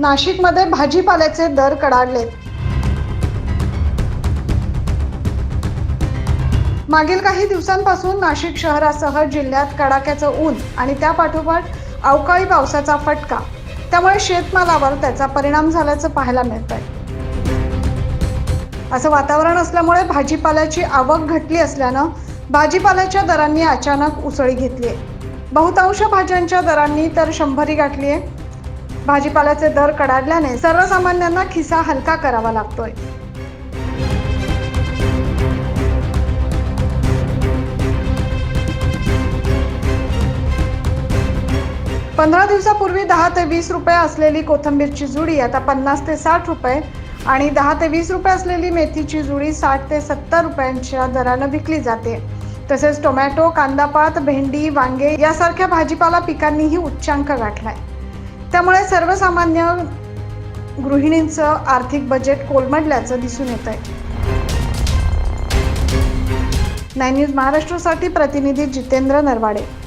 नाशिकमध्ये भाजीपाल्याचे दर कडाडलेत मागील काही दिवसांपासून नाशिक शहरासह जिल्ह्यात कडाक्याचं ऊन आणि त्या पाठोपाठ अवकाळी पावसाचा फटका. त्यामुळे शेतमालावर त्याचा परिणाम झाल्याचं पाहायला मिळत आहे असं वातावरण असल्यामुळे भाजीपाल्याची आवक घटली असल्यानं भाजीपाल्याच्या दरांनी अचानक उसळी घेतली आहे बहुतांश भाज्यांच्या दरांनी तर शंभरी गाठली आहे भाजीपाल्याचे दर कडाडल्याने सर्वसामान्यांना खिसा हलका करावा लागतोय. पंधरा दिवसापूर्वी दहा ते वीस रुपये असलेली कोथिंबीरची जुडी आता पन्नास ते साठ रुपये आणि दहा ते वीस रुपये असलेली मेथीची जुडी साठ ते सत्तर रुपयांच्या दरानं विकली जाते. तसेच टोमॅटो कांदापात भेंडी वांगे यासारख्या भाजीपाला पिकांनीही उच्चांक गाठलाय. त्यामुळे सर्वसामान्य गृहिणींचं आर्थिक बजेट कोलमडल्याचं दिसून येत आहे. नाईन न्यूज महाराष्ट्रासाठी प्रतिनिधी जितेंद्र नरवाडे.